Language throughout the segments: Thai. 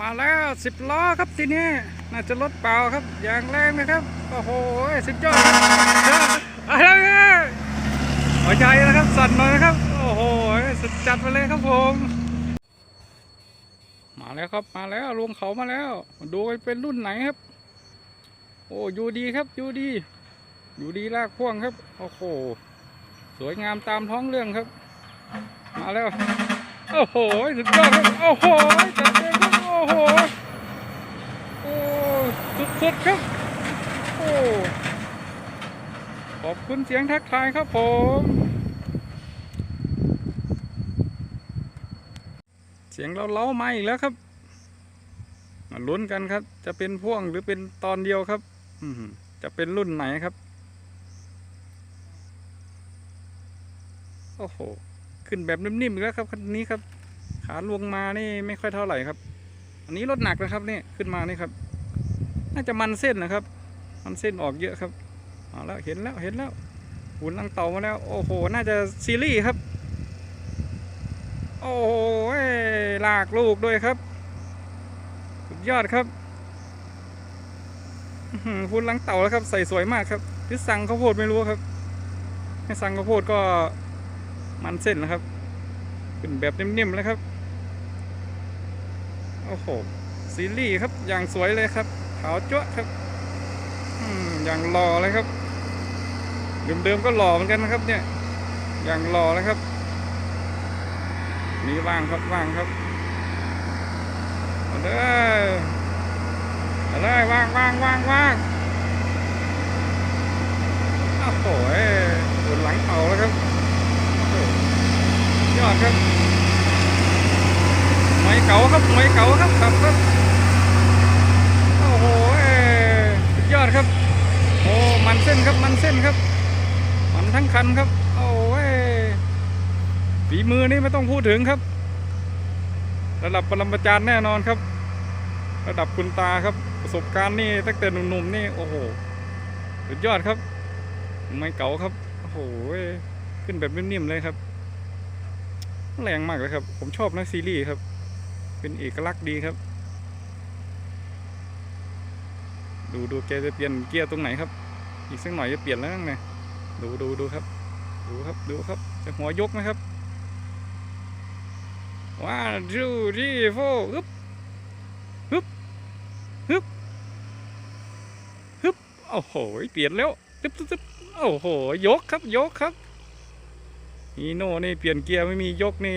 มาแล้วสิบล้อครับทีนี้น่าจะรถเปล่าครับอย่างแรงนะครับ โอ้โหสุดยอดครับอะไรเนี่ยหัวใจนะครับสั่นหน่อยนะครับ โอ้โหสุดจัดไปเลยครับผมมาแล้วครับมาแล้วลงเขามาแล้ว ดูกันเป็นรุ่นไหนครับ โอ้ยูดีครับยูดียูดีลากพ่วงครับ โอ้โหสวยงามตามท้องเรื่องครับ มาแล้ว โอ้โหสุดยอดครับ โอ้โหจัดเต็มครับ โอ้โหโอ้สุดๆครับโอ้ขอบคุณเสียงทักทายครับผมเสียงเราเล้ามาอีกแล้วครับมาลุ้นกันครับ จะเป็นพ่วงหรือเป็นตอนเดียวครับจะเป็นรุ่นไหนครับ โอ้โห ขึ้นแบบนิ่มๆอีกแล้วครับคันนี้ครับ ขาลวงมานี่ไม่ค่อยเท่าไหร่ครับ อันนี้รถหนักนะครับนี่ขึ้นมานี่ครับ น่าจะมันเส้นนะครับ มันเส้นออกเยอะครับเอาแล้วเห็นแล้วเห็นแล้วหุ่นลังเต่ามาแล้ว โอ้โห น่าจะซีรีส์ครับ โอ้โหลากลูกด้วยครับ สุดยอดครับหุ่นลังเต่าแล้วครับ ใส่สวยมากครับหรือสั่งข้าวโพดไม่รู้ครับให้สั่งข้าวโพดก็มันเส้นนะครับเป็นแบบนิ่มๆเลยครับ โอ้โหซีรีส์ครับอย่างสวยเลยครับขาวจ้วครับอย่างหล่อเลยครับเดิมๆก็หล่อเหมือนกันนะครับ เนี่ย อย่างหล่อเลยครับ นี่ว่างครับว่างครับเอาเลยเอาเลยว่างว่างว่างว่างโอ้โหหลังเต่าแล้วครับยอดครับ วยเก๋าครับหมวยเก๋าครับครับครับโอ้โห้ยสุดยอดครับโอ้มันเส้นครับมันเส้นครับ มันทั้งคันครับโอ้ยฝีมือนี่ไม่ต้องพูดถึงครับ ระดับปรมาจารย์แน่นอนครับ ระดับคุณตาครับ ประสบการณ์นี่ตั้งแต่หนุ่มๆนี่โอ้โหสุดยอดครับไม่เก๋าครับโอ้โหขึ้นแบบนิ่มๆเลยครับแรงมากเลยครับ ผมชอบนะซีรีส์ครับ เป็นเอกลักษณ์ดีครับ ดูดูแกจะเปลี่ยนเกียร์ตรงไหนครับ อีกสักหน่อยจะเปลี่ยนแล้วนั่งนะ ดูดูดูครับ ดูครับดูครับจะหัวยกนะครับว้าดูดีโฟฮึบฮึบฮึบฮึบโอ้โหเปลี่ยนแล้วตึ๊บตึ๊บตึ๊บโอ้โห ยกครับ ยกครับฮีโน่นี่เปลี่ยนเกียร์ไม่มียกนี่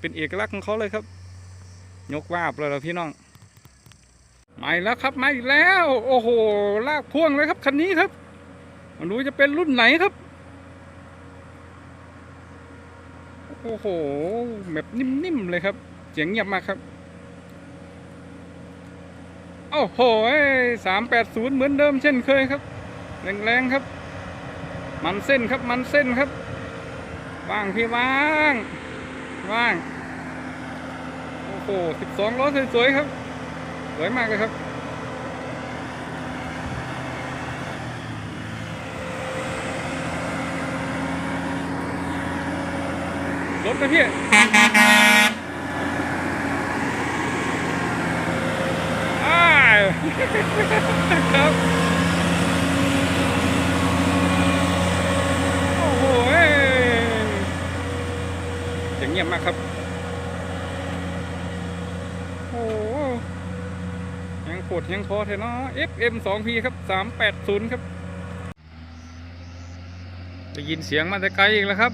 เป็นเอกลักษณ์ของเขาเลยครับ ยกว่าบเลยเรอพี่น้องมาแล้วครับมาอีกแล้ว โอ้โห ลากพ่วงเลยครับคันนี้ครับไมาดูจะเป็นรุ่นไหนครับ โอ้โหแบบนิ่มๆเลยครับเสียงเงียบมากครับโอ้โหสามแปดศูนย์เหมือนเดิมเช่นเคยครับ แรงๆครับ มันเส้นครับมันเส้นครับ ว่างพี่ว่าง ว่าง สิบสองล้อสวยๆครับ สวยมากเลยครับรถนะพี่อ้ยครับโอ้โหเอ้ยเสียงเงียบมากครับ โอ้โห ยังโคตรยังคอเทเนาะ FM 2 P ครับ 380 ครับ ได้ยินเสียงมาแต่ไกลอีกแล้วครับ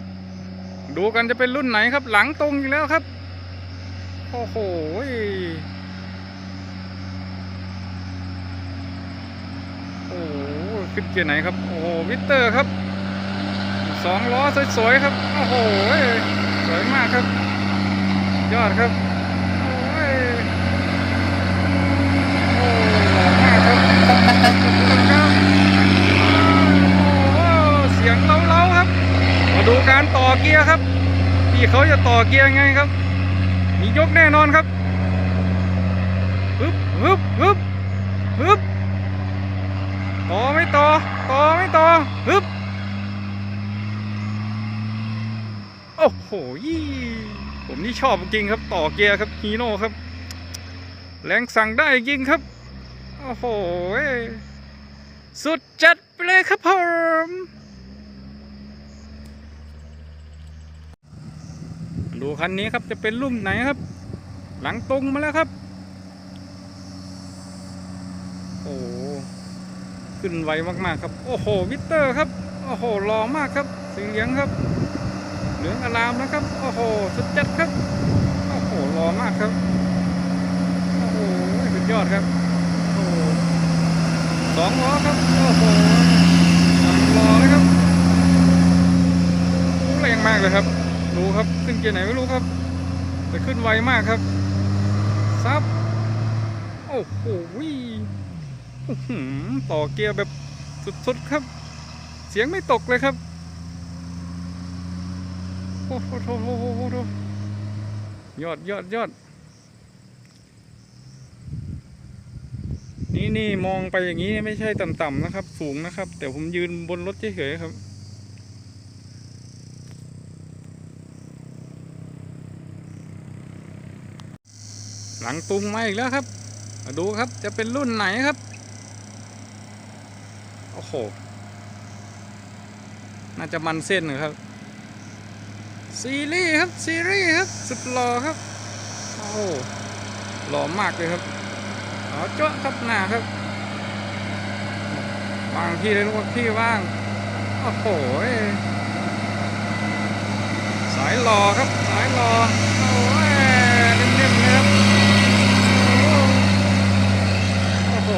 ดูกันจะเป็นรุ่นไหนครับ หลังตรงอีกแล้วครับ โอ้โหโอ้โหขึ้นเกียร์ไหนครับ โอ้โหวิเตอร์ครับสองล้อสวยๆครับ โอ้โหสวยมากครับ ยอดครับ โอ้ยโอ้หล่อมากครับขอบคุณครับโอ้ เสียงเล้าๆครับ มาดูการต่อเกียร์ครับที่เขาจะต่อเกียร์ไงครับ มียกแน่นอนครับฮึบฮึบฮึบฮึบต่อไม่ต่อ ต่อไม่ต่อฮึบโอ้โหยี่ผมนี่ชอบจริงครับ ต่อเกียร์ครับฮีโน่ครับ แรงสั่งได้จริงครับ โอ้โห สุดจัดไปเลยครับผมดูคันนี้ครับจะเป็นรุ่นไหนครับ หลังตรงมาแล้วครับ โอ้โหขึ้นไวมากๆครับ โอ้โหวิเตอร์ครับ โอ้โหหล่อมากครับสีเหลืองครับ เหลืองอลามนะครับ โอ้โหสุดจัดครับ โอ้โหหล่อมากครับ โอ้โหสุดยอดครับ สองล้อครับ โอ้โหสามล้อเลยครับแรงมากเลยครับ ดูครับขึ้นเกียร์ไหนไม่รู้ครับ แต่ขึ้นไวมากครับ ซับ โอ้โหอื้อหือต่อเกียร์แบบสุดๆครับ เสียงไม่ตกเลยครับ โอ้โหโหโหโหโหโหยอดยอดยอด นี่นี่มองไปอย่างนี้ไม่ใช่ต่ำๆนะครับ สูงนะครับ แต่ผมยืนบนรถเฉยๆครับ หลังตุงมาอีกแล้วครับมาดูครับจะเป็นรุ่นไหนครับ โอ้โห น่าจะมันเส้นนะครับ ซีรีส์ครับ ซีรีส์ครับ สุดหล่อครับ โอ้โหหล่อมากเลยครับ อเจาะครับหน้าครับวางที่เลยลูกที่ว่าง โอ้โหสายหล่อครับ สายหล่อโอ้ยนิ่มๆเลยครับ โอ้โห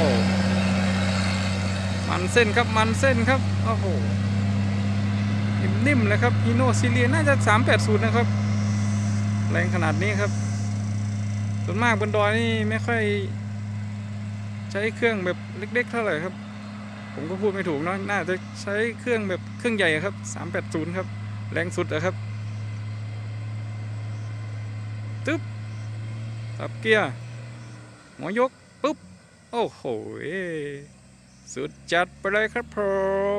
มันเส้นครับ มันเส้นครับ โอ้โห นิ่มๆเลยครับฮีโนซิเลียน่าจะ 380 นะครับ แรงขนาดนี้ครับ ส่วนมากบนดอยนี่ไม่ค่อย ใช้เครื่องแบบเล็กๆเท่าไหร่ครับ ผมก็พูดไม่ถูกเนาะน่าจะใช้เครื่องแบบเครื่องใหญ่ครับ 380 ครับ แรงสุดอะครับตึ๊บสับเกียร์หัวยกปุ๊บ โอ้โหสุดจัดไปเลยครับผ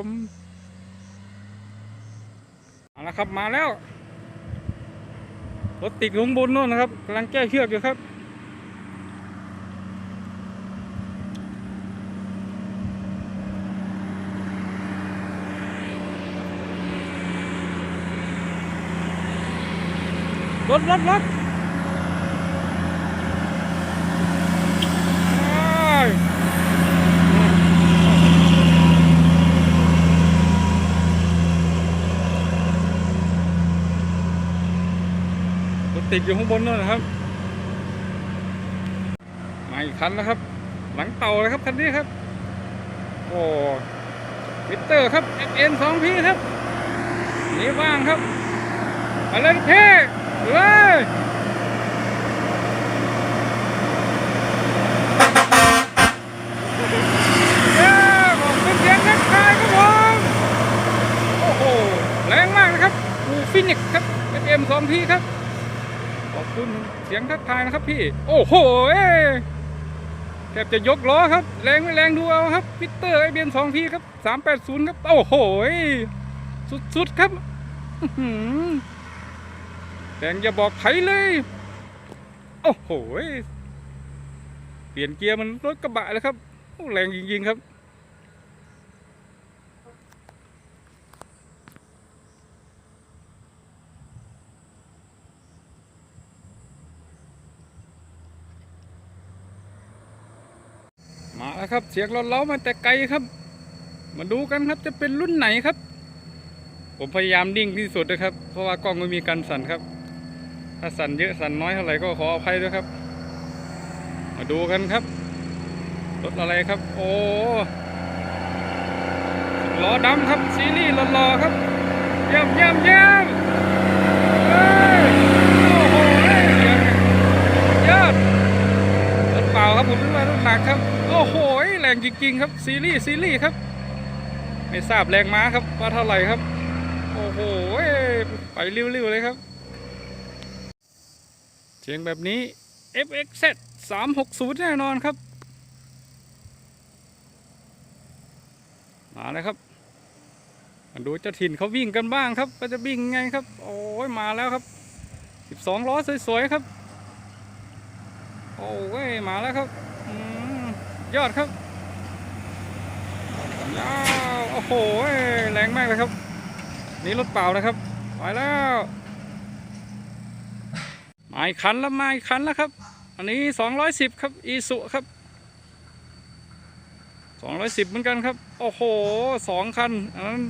มเอาละครับมาแล้วรถติดลงบนนู่นนะครับกำลังแก้เชือกอยู่ครับ รถรถรถติดอยู่ข้างบนนู่นนะครับมาอีกคันแล้วครับ หลังเต่าเลยครับคันนี้ครับ โอ้วิเตอร์ครับ FN 2 p ครับนี่ว่างครับมาเลยลูกพี่เลยเย้ขอบคุณเทั กทายครับผมโอ้โหแรงมากนะครับอูฟินิกครับ FM 2 p ครับ ขอบคุณเสียงทักทายนะครับพี่ โอ้โหเอ้ยแทบจะยกล้อครับ แรงไม่แรงดูเอาครับพิเตอร์ไอเบียนสองพี่ครับสามแปดศูนย์ครับ โอ้โห สุดๆครับอื แรงอย่าบอกใครเลย โอ้โห เปลี่ยนเกียร์มันรถกระบะเลยครับ แรงจริงๆครับ มาแล้วครับ เสียงเราเล้ามาแต่ไกลครับ มาดูกันครับจะเป็นรุ่นไหนครับ ผมพยายามนิ่งที่สุดนะครับ เพราะว่ากล้องไม่มีการสั่นครับ ถ้าสั่นเยอะสั่นน้อยเท่าไหร่ก็ขออภัยด้วยครับ มาดูกันครับ รถอะไรครับ โอ้ล้อดำครับซีรีส์หล่อๆครับเยี่ยมเยี่ยมเยี่ยมเฮ้ยโอ้โหเยเสียงยอดรถเปล่าครับผมไม่ารถหนักครับ โอ้โหแรงจริงๆครับซีรีส์ซีรีส์ครับ ไม่ทราบแรงม้าครับว่าเท่าไหร่ครับ โอ้โหไปเร็วๆเลยครับ สียงแบบนี้ FXZ 360 แน่นอนครับ มาเลยครับมาดูเจ้าถิ่นเขาวิ่งกันบ้างครับก็จะวิ่งไงครับ โอ้ยมาแล้วครับ 12 ล้อสวยๆครับ โอ้ยมาแล้วครับอยอดครับยาวโอ้โหแรงมากเลยครับ นี่รถเปล่านะครับไปแล้ว มาอีกคันแล้วมาอีกคันแล้วครับ อันนี้210ครับอีสุครับ210เหมือนกันครับ โอ้โหสองคันอันนั้น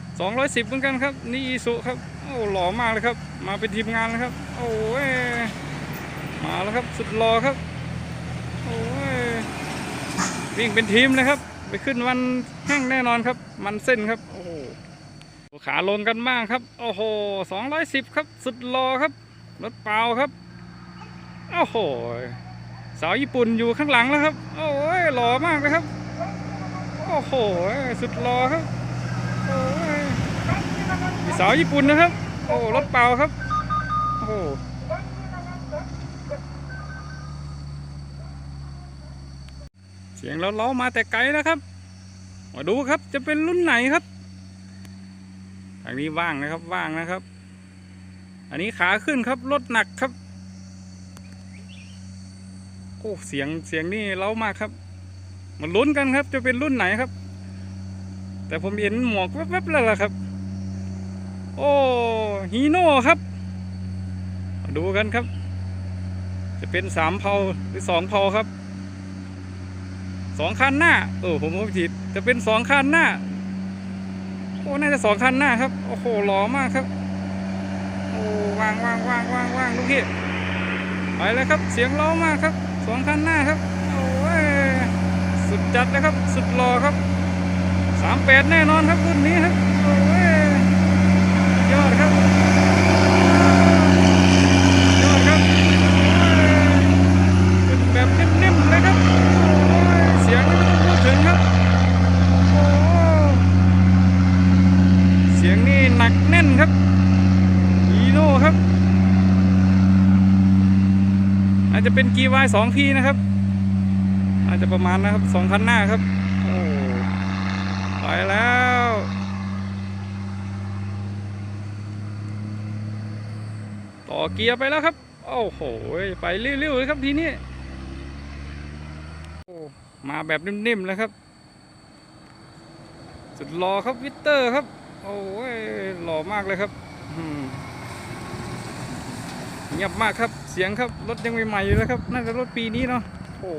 210เหมือนกันครับ นี่อีสุครับโอ้หล่อมากเลยครับ มาเป็นทีมงานเลยครับ โอ้ยมาแล้วครับสุดหล่อครับโอ้ยวิ่งเป็นทีมเลยครับ ไปขึ้นวันแห้งแน่นอนครับ มันเส้นครับโอ้โหขาลงกันบ้างครับ โอ้โห210ครับ สุดหล่อครับ รถเปล่าครับโอ้โหสาวญี่ปุ่นอยู่ข้างหลังแล้วครับ โอ้ยหล่อมากเลยครับ โอ้โหสุดหล่อครับโอ้ยสาวญี่ปุ่นนะครับ โอ้รถเปล่าครับ โอ้เสียงเราเล้ามาแต่ไกลนะครับ มาดูครับจะเป็นรุ่นไหนครับทางนี้ว่างนะครับว่างนะครับ อันนี้ขาขึ้นครับรถหนักครับโอ้เสียงเสียงนี่เล้ามากครับมาลุ้นกันครับ จะเป็นรุ่นไหนครับ แต่ผมเห็นหมวกแวบๆแล้วล่ะครับ โอ้ฮีโน่ครับ ดูกันครับ จะเป็นสามเผาหรือสองเผาครับสองคันหน้าเออผมผมผิดจะเป็นสองคันหน้าโอ้น่าจะสองคันหน้าครับ โอ้โหหล่อมากครับ วางวางวางวางวางลูกพี่ไปเลยครับ เสียงเล้ามากครับสองคันหน้าครับโอ้ยสุดจัดเลยครับ สุดหล่อครับสามแปดแน่นอนครับรุ่นนี้ครับโอ้ยยอดครับยอดครับเป็นแบบนิ่มๆเลยครับโอ้ยเสียงไม่ต้องพูดถึงครับโอ้เสียงนี่หนักแน่นครับฮีโน่ครับ อา จจะเป็นกีวายสองพีนะครับ อาจจะประมาณนะครับสองคันหน้าครับโอ้ไปแล้วต่อเกียร์ไปแล้วครับโอ้โหไปเร็วๆเลยครับทีนี้มาแบบนิ่มๆเลยครับ สุดหล่อครับวิตเตอร์ครับ โอ้ยหล่อมากเลยครับเงียบมากครับ เสียงครับ รถยังใหม่ๆอยู่เลยครับ น่าจะรถปีนี้เนาะโอ้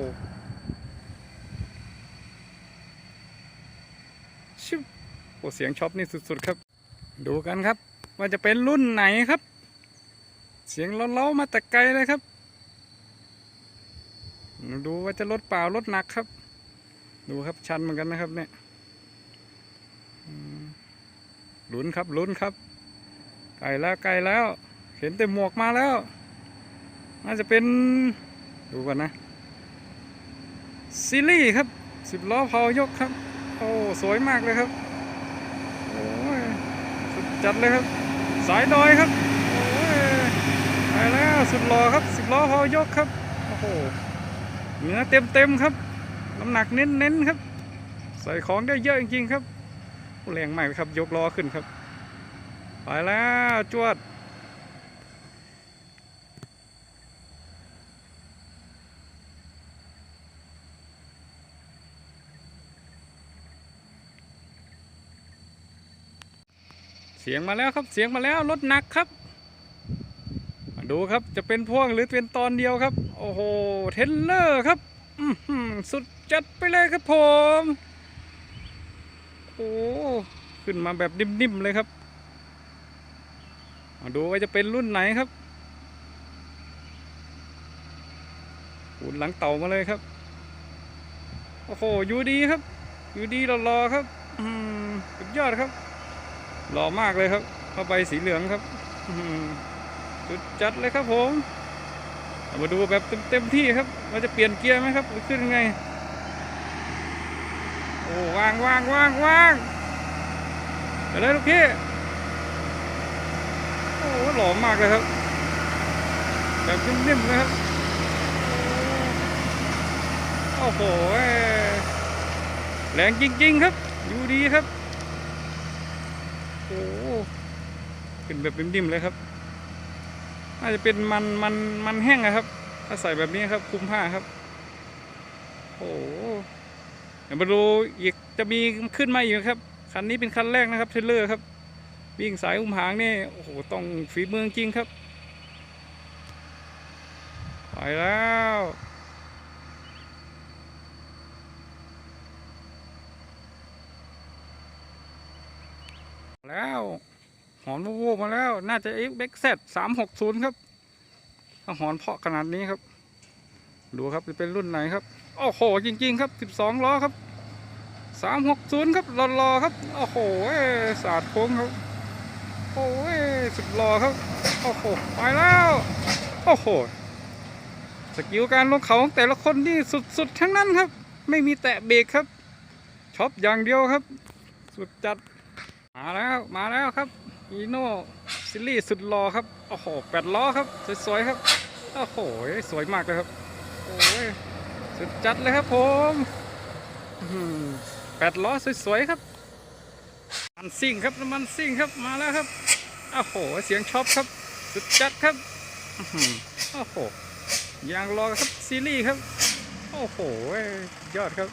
ชิบโอ้เสียงช็อปนี่สุดๆครับ ดูกันครับ ว่าจะเป็นรุ่นไหนครับ เสียงเล้าๆมาแต่ไกลเลยครับ ดูว่าจะรถเปล่ารถหนักครับ ดูครับชันเหมือนกันนะครับเนี่ยลุ้นครับลุ้นครับไกลแล้วไกลแล้ว เห็นแต่หมวกมาแล้ว น่าจะเป็น ดูก่อนนะซิลี่ครับสิบล้อเผายกครับ โอ้ สวยมากเลยครับ โอ้ยสุดจัดเลยครับ สายดอยครับ โอ้ยไปแล้วสุดหล่อครับสิบล้อพอยกครับ โอ้โหเนื้อเต็มเต็มครับน้ำหนักเน้นเน้นครับ ใส่ของได้เยอะจริงๆครับแรงมากครับยกล้อขึ้นครับ ไปแล้วจวด เสียงมาแล้วครับเสียงมาแล้วรถหนักครับ มาดูครับจะเป็นพ่วงหรือเป็นตอนเดียวครับ โอ้โหเทนเลอร์ครับอื้อหือสุดจัดไปเลยครับผมโอ้ขึ้นมาแบบนิ่มๆเลยครับ มาดูว่าจะเป็นรุ่นไหนครับหูนหลังเต่ามาเลยครับ โอ้โหอยู่ดีครับ อยู่ดีรอๆครับอืมสุดยอดครับ หล่อมากเลยครับผ้าใบสีเหลืองครับอื้อหือสุดจัดเลยครับผมามาดูแบบเต็มๆที่ครับว่าจะเปลี่ยนเกียร์ไหมครับหรือขึ้นยังไงโอ้วางวางวางวางไปเลยลูกพี่โอ้หล่อมากเลยครับแบบนิ่มๆเลยครับโอ้โหแรงจริงๆครับ อยู่ดีครับ ขึ้นแบบนิ่มๆเลยครับน่าจะเป็นมันมันมันแห้งอะครับ ถ้าใส่แบบนี้ครับคุมผ้าครับ โอ้โหเดี๋ยวมาดูอีกจะมีขึ้นมาอีกครับ คันนี้เป็นคันแรกนะครับเทรลเลอร์ครับ วิ่งสายอุ้มหางนี่โอ้โหต้องฝีมือจริงครับ ไปแล้ว แล้วหอนวูบมาแล้ว น่าจะ x b x z สามหกศูนย์ครับถ้าหอนเพาะขนาดนี้ครับ ดูครับจะเป็นรุ่นไหนครับ โอ้โห จริง ๆ ครับสิบสองล้อครับสามหกศูนย์ครับรอๆครับ โอ้โหสาดโค้งครับ โอ้ยสุดรอครับ โอ้โห ไปแล้ว โอ้โห สกิลการลงเขาของแต่ละคนนี่สุด ๆ ทั้งนั้นครับ ไม่มีแตะเบรกครับช็อปอย่างเดียวครับ สุดจัด มาแล้วมาแล้วครับอีโน่ซิลี่สุดรอครับโอ้โหแปดล้อครับสวยๆครับโอ้โหสวยมากเลยครับโอ้ยสุดจัดเลยครับผมแปดล้อสวยๆครับมันซิ่งครับน้ำมันซิ่งครับมาแล้วครับโอ้โหเสียงช็อปครับ สุดจัดครับโอ้โหยางรอครับซีรีส์ครับโอ้โหยอดครับ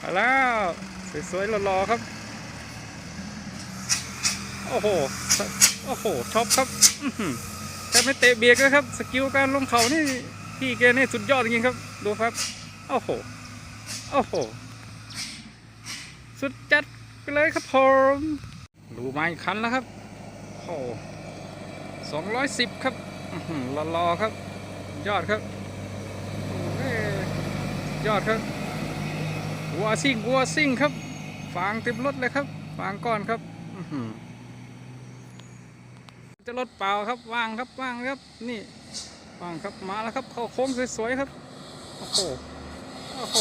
มาแล้วสวยๆรอๆครับ อ้โห โอ้โหท็อปครับแต่ไม่เตะเบียกเลยครับ สกิลการลงเขานี่พี่แกนี่สุดยอดจริงๆครับ ดูครับ โอ้โห โอ้โห สุดจัดไปเลยครับผมดูมาอีกคันแล้วครับ โอ้สองร้อยสิบครับอื้อหือรอๆครับ ยอดครับ ยอดครับวัวซิ่งวัวซิ่งครับ ฟางเต็มรถเลยครับ ฟางก้อนครับอื จะรถเปล่าครับว่างครับว่างครับนี่ว่างครับมาแล้วครับเข้าโค้งสวยๆครับโอ้โหโอ้โห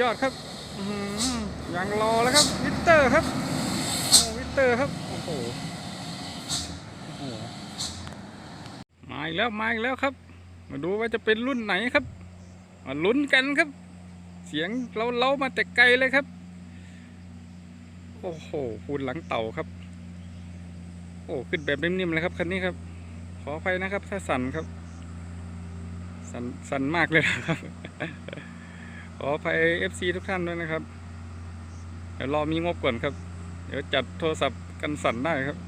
ยอดครับอืย่างรอแล้วครับวิเตอร์ครับโอ้วิเตอร์ครับโอ้โหมาอีกแล้วมาอีกแล้วครับ มาดูว่าจะเป็นรุ่นไหนครับมาลุ้นกันครับ เสียงเราเล้ามาแต่ไกลเลยครับ โอ้โหปูนหลังเต่าครับ โอ้ขึ้นแบบนิ่มๆเลยครับคันนี้ครับ ขออภัยนะครับ ถ้าสั่นครับ สั่นสั่นมากเลยครับ ขออภัย FC ทุกท่านด้วยนะครับ เดี๋ยวรอมีงบก่อนครับ เดี๋ยวจัดโทรศัพท์กันสั่นได้ครับ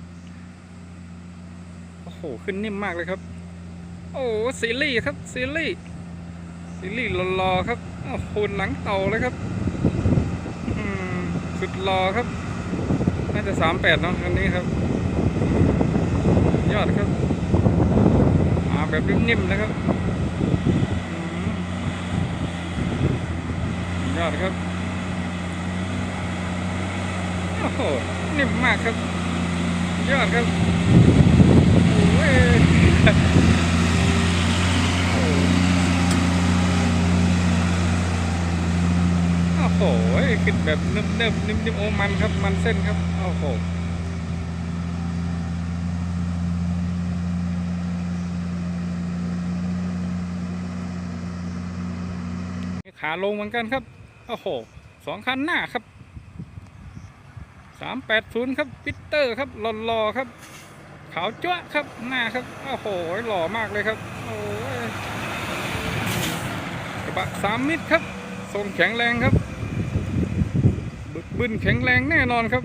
โอ้โหขึ้นนิ่มมากเลยครับ โอ้ซีรีส์ครับซีรีส์ซีรีส์รอๆครับโอ้โหหลังเต่าเลยครับสุดรอครับ น่าจะสามแปดเนาะคันนี้ครับ ยอดครับมาแบบนิ่มๆนะครับอืมยอดครับ โอ้โห นิ่มมากครับ ยอดครับโอ้ยโอ้โอ้โหขึ้นแบบนิบๆนิ่มๆโอ้มันครับ มันเส้นครับ โอ้โห ขาลงเหมือนกันครับ โอ้โหสองคันหน้าครับสามแปดศูนย์ครับปิเตอร์ครับหล่อๆครับ ขาวจ้วครับหน้าครับ โอ้โหหล่อมากเลยครับโอ้ยกระบะสามมิตรครับทรงแข็งแรงครับบึกบึนแข็งแรงแน่นอนครับ